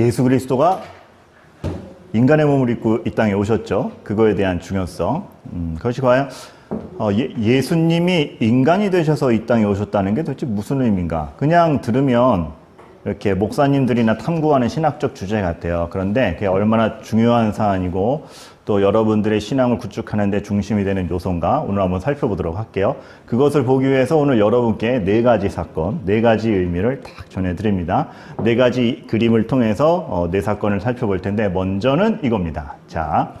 예수 그리스도가 인간의 몸을 입고 이 땅에 오셨죠. 그거에 대한 중요성. 음, 그것이 과연 어, 예, 수님이 인간이 되셔서 이 땅에 오셨다는 게 도대체 무슨 의미인가? 그냥 들으면 이렇게 목사님들이나 탐구하는 신학적 주제 같아요. 그런데 그게 얼마나 중요한 사안이고 또 여러분들의 신앙을 구축하는 데 중심이 되는 요소인가 오늘 한번 살펴보도록 할게요. 그것을 보기 위해서 오늘 여러분께 네 가지 사건, 네 가지 의미를 딱 전해드립니다. 네 가지 그림을 통해서 어, 네 사건을 살펴볼 텐데 먼저는 이겁니다. 자,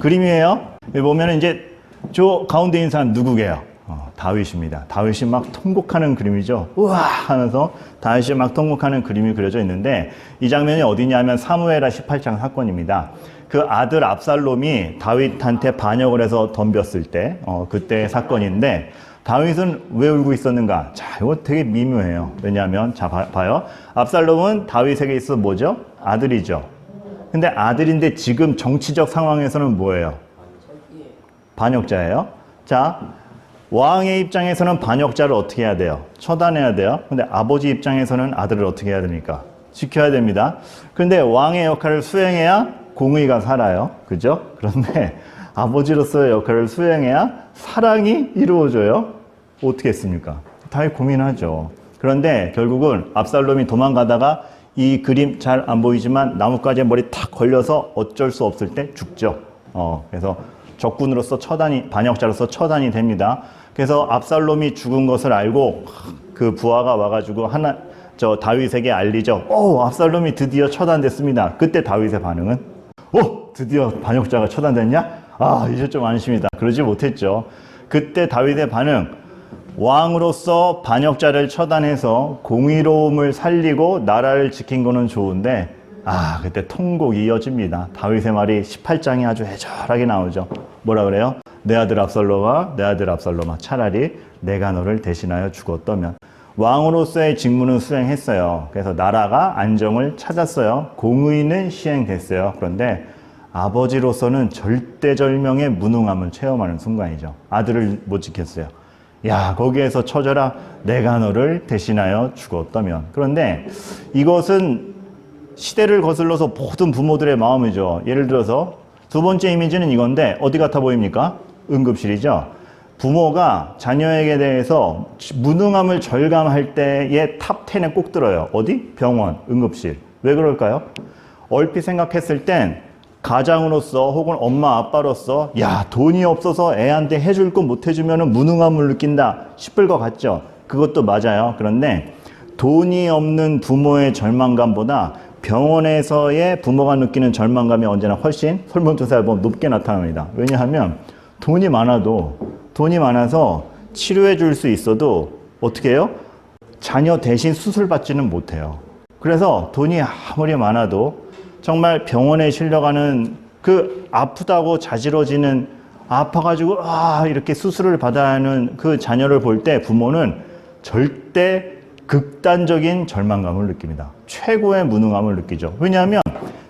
그림이에요. 보면 이제 저 가운데 있는 사람 누구게요? 어, 다윗입니다. 다윗이 막 통곡하는 그림이죠. 우와 하면서 다윗이 막 통곡하는 그림이 그려져 있는데 이 장면이 어디냐면 사무엘하 18장 사건입니다. 그 아들 압살롬이 다윗한테 반역을 해서 덤볐을 때 어, 그때 사건인데 다윗은 왜 울고 있었는가? 자, 이거 되게 미묘해요. 왜냐하면 자 봐, 봐요. 압살롬은 다윗에게 있어 뭐죠? 아들이죠. 근데 아들인데 지금 정치적 상황에서는 뭐예요? 반역자예요. 자, 왕의 입장에서는 반역자를 어떻게 해야 돼요? 처단해야 돼요. 근데 아버지 입장에서는 아들을 어떻게 해야 됩니까? 지켜야 됩니다. 그런데 왕의 역할을 수행해야 공의가 살아요. 그죠? 그런데 아버지로서의 역할을 수행해야 사랑이 이루어져요. 어떻게 했습니까? 다 고민하죠. 그런데 결국은 압살롬이 도망가다가 이 그림 잘 안 보이지만 나뭇가지에 머리 탁 걸려서 어쩔 수 없을 때 죽죠. 어, 그래서 적군으로서 처단이 반역자로서 처단이 됩니다. 그래서 압살롬이 죽은 것을 알고 그 부하가 와가지고 하나 저 다윗에게 알리죠. 오, 압살롬이 드디어 처단됐습니다. 그때 다윗의 반응은 오, 드디어 반역자가 처단됐냐? 아, 이제 좀 안심이다. 그러지 못했죠. 그때 다윗의 반응 왕으로서 반역자를 처단해서 공의로움을 살리고 나라를 지킨 거는 좋은데 아 그때 통곡이 이어집니다. 다윗의 말이 18장에 아주 애절하게 나오죠. 뭐라 그래요? 내 아들 압살롬아 내 아들 압살롬아 차라리 내가 너를 대신하여 죽었다면 왕으로서의 직무는 수행했어요. 그래서 나라가 안정을 찾았어요. 공의는 시행됐어요. 그런데 아버지로서는 절대절명의 무능함을 체험하는 순간이죠. 아들을 못 지켰어요. 야, 거기에서 처져라. 내가 너를 대신하여 죽었다면. 그런데 이것은 시대를 거슬러서 모든 부모들의 마음이죠. 예를 들어서 두 번째 이미지는 이건데 어디 같아 보입니까? 응급실이죠. 부모가 자녀에게 대해서 무능함을 절감할 때의 탑 10에 꼭 들어요. 어디? 병원, 응급실. 왜 그럴까요? 얼핏 생각했을 땐 가장으로서 혹은 엄마 아빠로서 야 돈이 없어서 애한테 해줄 거 못 해주면 무능함을 느낀다 싶을 것 같죠 그것도 맞아요 그런데 돈이 없는 부모의 절망감보다 병원에서의 부모가 느끼는 절망감이 언제나 훨씬 설문조사에 보면 높게 나타납니다. 왜냐하면 돈이 많아도 돈이 많아서 치료해 줄 수 있어도 어떻게 해요? 자녀 대신 수술 받지는 못해요. 그래서 돈이 아무리 많아도 정말 병원에 실려가는 그 아프다고 자지러지는 아파가지고 아 이렇게 수술을 받아야 하는 그 자녀를 볼 때 부모는 절대 극단적인 절망감을 느낍니다. 최고의 무능함을 느끼죠. 왜냐하면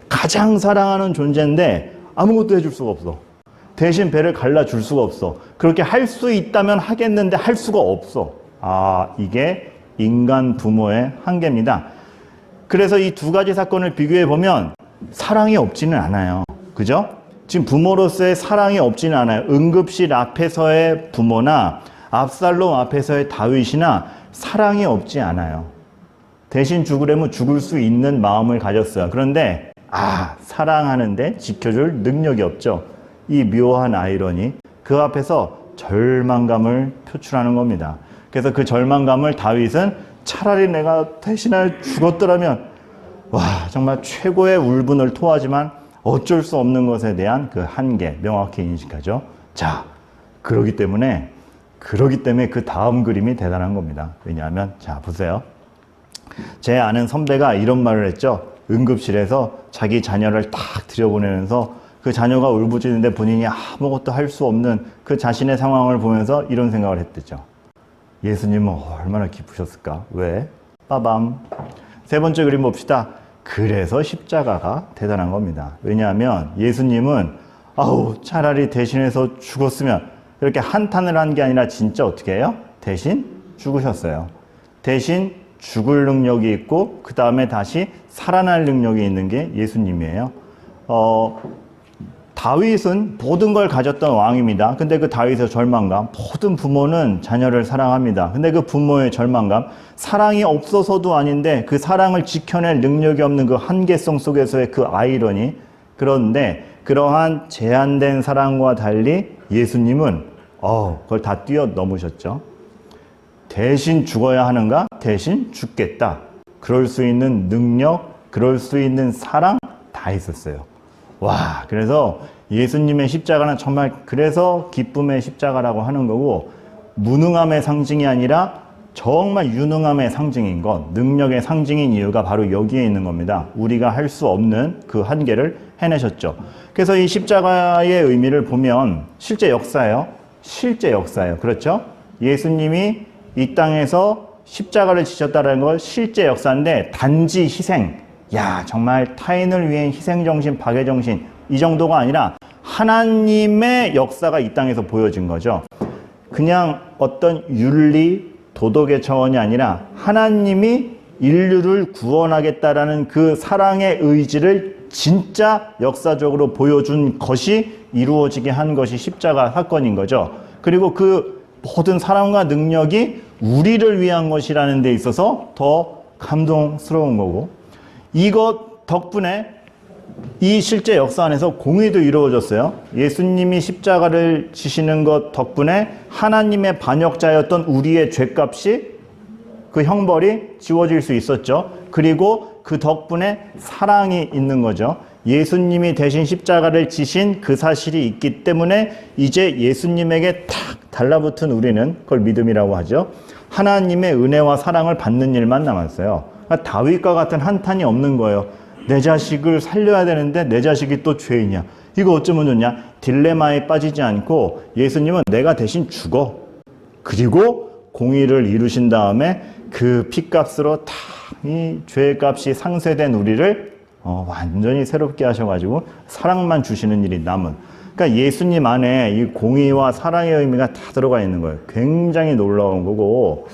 가장 사랑하는 존재인데 아무것도 해줄 수가 없어. 대신 배를 갈라줄 수가 없어. 그렇게 할 수 있다면 하겠는데 할 수가 없어. 아, 이게 인간 부모의 한계입니다. 그래서 이 두 가지 사건을 비교해 보면 사랑이 없지는 않아요. 그죠? 지금 부모로서의 사랑이 없지는 않아요. 응급실 앞에서의 부모나 압살롬 앞에서의 다윗이나 사랑이 없지 않아요. 대신 죽으려면 죽을 수 있는 마음을 가졌어요. 그런데 아 사랑하는데 지켜줄 능력이 없죠. 이 묘한 아이러니 그 앞에서 절망감을 표출하는 겁니다. 그래서 그 절망감을 다윗은 차라리 내가 대신하여 죽었더라면 와 정말 최고의 울분을 토하지만 어쩔 수 없는 것에 대한 그 한계 명확히 인식하죠. 자 그러기 때문에 그러기 때문에 그 다음 그림이 대단한 겁니다. 왜냐하면 자 보세요. 제 아는 선배가 이런 말을 했죠. 응급실에서 자기 자녀를 딱 들여보내면서 그 자녀가 울부짖는데 본인이 아무것도 할 수 없는 그 자신의 상황을 보면서 이런 생각을 했대죠. 예수님은 얼마나 기쁘셨을까? 왜? 빠밤. 세 번째 그림 봅시다. 그래서 십자가가 대단한 겁니다. 왜냐하면 예수님은 아우 차라리 대신해서 죽었으면 이렇게 한탄을 한 게 아니라 진짜 어떻게 해요? 대신 죽으셨어요. 대신 죽을 능력이 있고 그 다음에 다시 살아날 능력이 있는 게 예수님이에요. 어, 다윗은 모든 걸 가졌던 왕입니다. 근데 그 다윗의 절망감, 모든 부모는 자녀를 사랑합니다. 근데 그 부모의 절망감, 사랑이 없어서도 아닌데 그 사랑을 지켜낼 능력이 없는 그 한계성 속에서의 그 아이러니. 그런데 그러한 제한된 사랑과 달리 예수님은 어, 그걸 다 뛰어넘으셨죠. 대신 죽어야 하는가? 대신 죽겠다. 그럴 수 있는 능력, 그럴 수 있는 사랑 다 있었어요. 와, 그래서 예수님의 십자가는 정말 그래서 기쁨의 십자가라고 하는 거고 무능함의 상징이 아니라 정말 유능함의 상징인 것, 능력의 상징인 이유가 바로 여기에 있는 겁니다. 우리가 할 수 없는 그 한계를 해내셨죠. 그래서 이 십자가의 의미를 보면 실제 역사예요. 실제 역사예요. 그렇죠? 예수님이 이 땅에서 십자가를 지셨다는 걸 실제 역사인데 단지 희생. 야, 정말 타인을 위한 희생 정신, 박애정신 이 정도가 아니라 하나님의 역사가 이 땅에서 보여진 거죠. 그냥 어떤 윤리, 도덕의 차원이 아니라 하나님이 인류를 구원하겠다라는 그 사랑의 의지를 진짜 역사적으로 보여준 것이 이루어지게 한 것이 십자가 사건인 거죠. 그리고 그 모든 사랑과 능력이 우리를 위한 것이라는 데 있어서 더 감동스러운 거고 이것 덕분에 이 실제 역사 안에서 공의도 이루어졌어요. 예수님이 십자가를 지시는 것 덕분에 하나님의 반역자였던 우리의 죄값이 그 형벌이 지워질 수 있었죠. 그리고 그 덕분에 사랑이 있는 거죠. 예수님이 대신 십자가를 지신 그 사실이 있기 때문에 이제 예수님에게 탁 달라붙은 우리는 그걸 믿음이라고 하죠. 하나님의 은혜와 사랑을 받는 일만 남았어요. 그러니까 다윗과 같은 한탄이 없는 거예요. 내 자식을 살려야 되는데 내 자식이 또 죄이냐. 이거 어쩌면 좋냐? 딜레마에 빠지지 않고 예수님은 내가 대신 죽어. 그리고 공의를 이루신 다음에 그 피값으로 다 이 죄값이 상쇄된 우리를 어, 완전히 새롭게 하셔가지고 사랑만 주시는 일이 남은. 그러니까 예수님 안에 이 공의와 사랑의 의미가 다 들어가 있는 거예요. 굉장히 놀라운 거고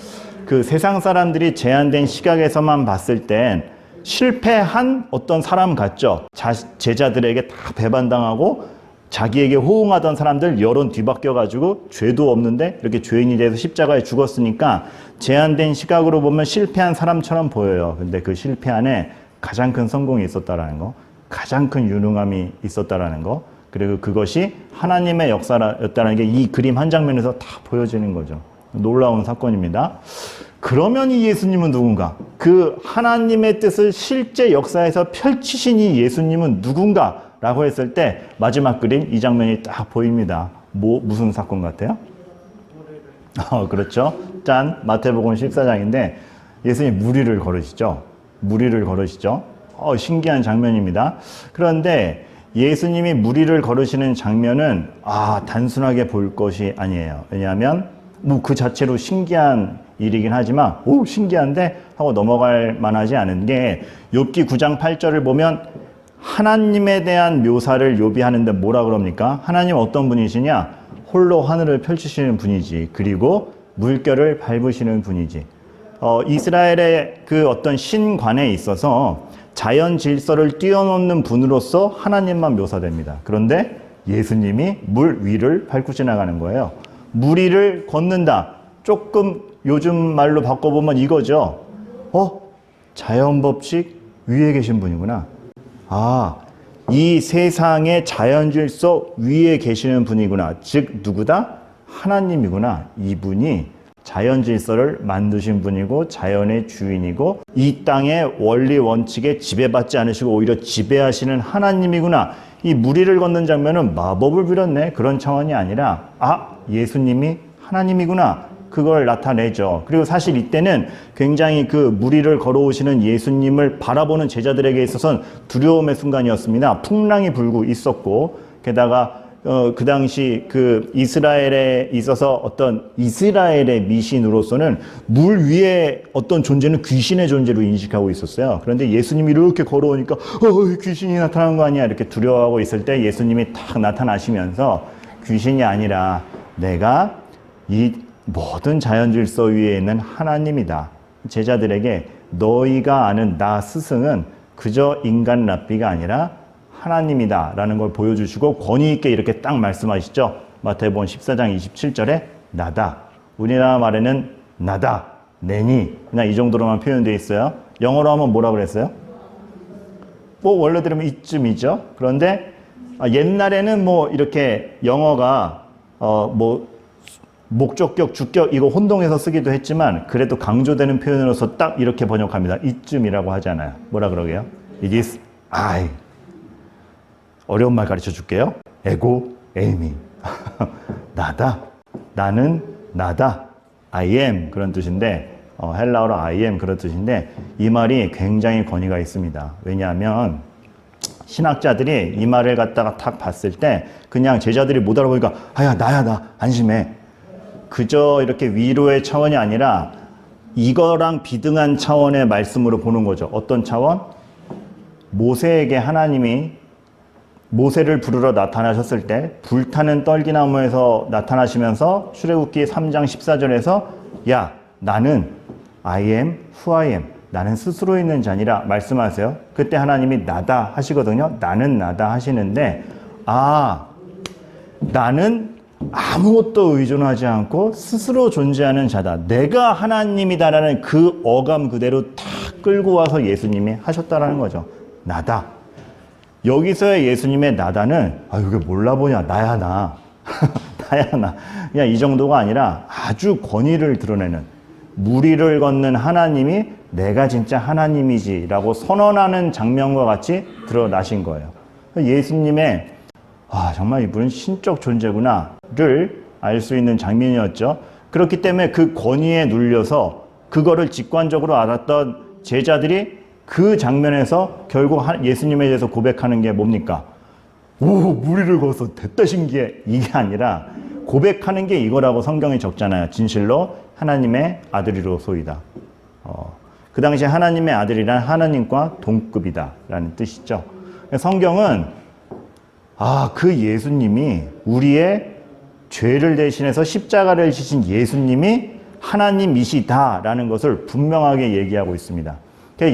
그 세상 사람들이 제한된 시각에서만 봤을 땐 실패한 어떤 사람 같죠. 자, 제자들에게 다 배반당하고 자기에게 호응하던 사람들 여론 뒤바뀌어가지고 죄도 없는데 이렇게 죄인이 돼서 십자가에 죽었으니까 제한된 시각으로 보면 실패한 사람처럼 보여요. 근데 그 실패 안에 가장 큰 성공이 있었다라는 거, 가장 큰 유능함이 있었다라는 거, 그리고 그것이 하나님의 역사였다는 게 이 그림 한 장면에서 다 보여지는 거죠. 놀라운 사건입니다. 그러면 이 예수님은 누군가? 그 하나님의 뜻을 실제 역사에서 펼치신 이 예수님은 누군가? 라고 했을 때 마지막 그림 이 장면이 딱 보입니다. 뭐 무슨 사건 같아요? 어, 그렇죠. 짠 마태복음 14장인데 예수님 무리를 걸으시죠. 무리를 걸으시죠. 어, 신기한 장면입니다. 그런데 예수님이 무리를 걸으시는 장면은 아 단순하게 볼 것이 아니에요. 왜냐하면 뭐 그 자체로 신기한 일이긴 하지만 오 신기한데 하고 넘어갈 만하지 않은 게 욥기 9장 8절을 보면 하나님에 대한 묘사를 욥이 하는데 뭐라 그럽니까? 하나님 어떤 분이시냐? 홀로 하늘을 펼치시는 분이지. 그리고 물결을 밟으시는 분이지. 어, 이스라엘의 그 어떤 신관에 있어서 자연 질서를 뛰어넘는 분으로서 하나님만 묘사됩니다. 그런데 예수님이 물 위를 밟고 지나가는 거예요. 물 위를 걷는다. 조금 요즘 말로 바꿔보면 이거죠. 어? 자연 법칙 위에 계신 분이구나. 아, 이 세상의 자연 질서 위에 계시는 분이구나. 즉, 누구다? 하나님이구나. 이분이 자연 질서를 만드신 분이고, 자연의 주인이고, 이 땅의 원리 원칙에 지배받지 않으시고, 오히려 지배하시는 하나님이구나. 이 무리를 걷는 장면은 마법을 부렸네. 그런 차원이 아니라, 아, 예수님이 하나님이구나. 그걸 나타내죠. 그리고 사실 이때는 굉장히 그 무리를 걸어오시는 예수님을 바라보는 제자들에게 있어서는 두려움의 순간이었습니다. 풍랑이 불고 있었고, 게다가 어, 그 당시 그 이스라엘에 있어서 어떤 이스라엘의 미신으로서는 물 위에 어떤 존재는 귀신의 존재로 인식하고 있었어요. 그런데 예수님이 이렇게 걸어오니까 어, 귀신이 나타난 거 아니야 이렇게 두려워하고 있을 때 예수님이 탁 나타나시면서 귀신이 아니라 내가 이 모든 자연 질서 위에 있는 하나님이다. 제자들에게 너희가 아는 나 스승은 그저 인간 랍비가 아니라 하나님이다 라는 걸 보여주시고 권위 있게 이렇게 딱 말씀하시죠. 마태복음 14장 27절에 나다. 우리나라 말에는 나다, 내니 그냥 이 정도로만 표현되어 있어요. 영어로 하면 뭐라 그랬어요? 뭐 원래 들으면 이쯤이죠. 그런데 아, 옛날에는 뭐 이렇게 영어가 어 뭐 목적격, 주격 이거 혼동해서 쓰기도 했지만 그래도 강조되는 표현으로서 딱 이렇게 번역합니다. 이쯤이라고 하잖아요. 뭐라 그러게요? It is I. 어려운 말 가르쳐 줄게요. 에고, 에이미. 나다. 나는 나다. I am 그런 뜻인데 어, 헬라어로 I am 그런 뜻인데 이 말이 굉장히 권위가 있습니다. 왜냐하면 신학자들이 이 말을 갖다가 탁 봤을 때 그냥 제자들이 못 알아보니까 아야 나야 나 안심해 그저 이렇게 위로의 차원이 아니라 이거랑 비등한 차원의 말씀으로 보는 거죠. 어떤 차원? 모세에게 하나님이 모세를 부르러 나타나셨을 때 불타는 떨기나무에서 나타나시면서 출애굽기 3장 14절에서 야 나는 I am who I am 나는 스스로 있는 자니라 말씀하세요. 그때 하나님이 나다 하시거든요. 나는 나다 하시는데 아 나는 아무것도 의존하지 않고 스스로 존재하는 자다. 내가 하나님이다라는 그 어감 그대로 다 끌고 와서 예수님이 하셨다라는 거죠. 나다. 여기서의 예수님의 나다는 아 이게 몰라보냐 나야 나 나야 나 그냥 이 정도가 아니라 아주 권위를 드러내는 무리를 걷는 하나님이 내가 진짜 하나님이지라고 선언하는 장면과 같이 드러나신 거예요. 예수님의 아 정말 이분은 신적 존재구나 를 알 수 있는 장면이었죠. 그렇기 때문에 그 권위에 눌려서 그거를 직관적으로 알았던 제자들이 그 장면에서 결국 예수님에 대해서 고백하는 게 뭡니까? 오, 무리를 거서 됐다 신기해. 이게 아니라 고백하는 게 이거라고 성경이 적잖아요. 진실로 하나님의 아들이로소이다. 어, 그 당시에 하나님의 아들이란 하나님과 동급이다. 라는 뜻이죠. 성경은 아, 그 예수님이 우리의 죄를 대신해서 십자가를 지신 예수님이 하나님이시다라는 것을 분명하게 얘기하고 있습니다.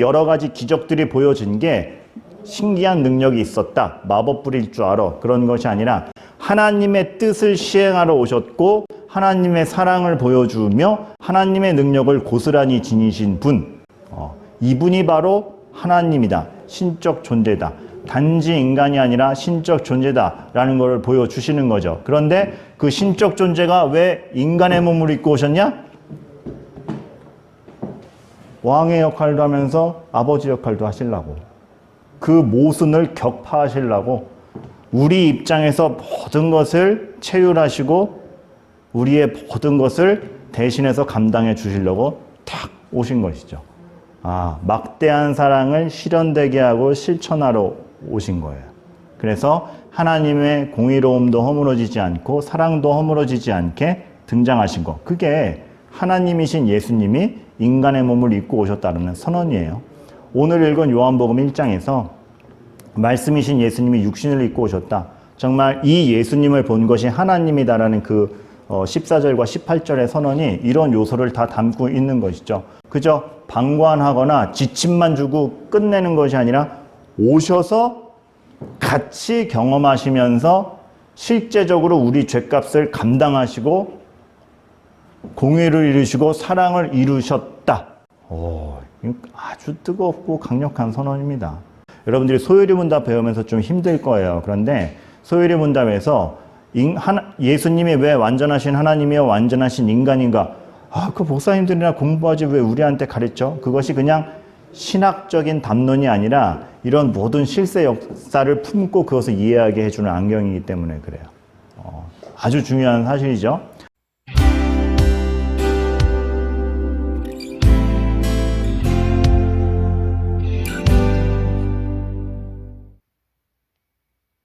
여러 가지 기적들이 보여진 게 신기한 능력이 있었다. 마법 부릴 줄 알아. 그런 것이 아니라 하나님의 뜻을 시행하러 오셨고 하나님의 사랑을 보여주며 하나님의 능력을 고스란히 지니신 분. 어, 이분이 바로 하나님이다. 신적 존재다. 단지 인간이 아니라 신적 존재다라는 것을 보여주시는 거죠. 그런데 그 신적 존재가 왜 인간의 몸을 입고 오셨냐? 왕의 역할도 하면서 아버지 역할도 하시려고 그 모순을 격파하시려고 우리 입장에서 모든 것을 체휼하시고 우리의 모든 것을 대신해서 감당해 주시려고 탁 오신 것이죠. 아, 막대한 사랑을 실현되게 하고 실천하러 오신 거예요. 그래서 하나님의 공의로움도 허물어지지 않고 사랑도 허물어지지 않게 등장하신 것. 그게 하나님이신 예수님이 인간의 몸을 입고 오셨다는 선언이에요. 오늘 읽은 요한복음 1장에서 말씀이신 예수님이 육신을 입고 오셨다. 정말 이 예수님을 본 것이 하나님이다라는 그 14절과 어, 18절의 선언이 이런 요소를 다 담고 있는 것이죠. 그저 방관하거나 지침만 주고 끝내는 것이 아니라 오셔서 같이 경험하시면서 실제적으로 우리 죄값을 감당하시고 공의를 이루시고 사랑을 이루셨다. 오, 아주 뜨겁고 강력한 선언입니다. 여러분들이 소요리 문답 배우면서 좀 힘들 거예요. 그런데 소요리 문답에서 예수님이 왜 완전하신 하나님이요 완전하신 인간인가? 아, 그 목사님들이나 공부하지 왜 우리한테 가르쳐? 그것이 그냥 신학적인 담론이 아니라 이런 모든 실세 역사를 품고 그것을 이해하게 해주는 안경이기 때문에 그래요. 어, 아주 중요한 사실이죠.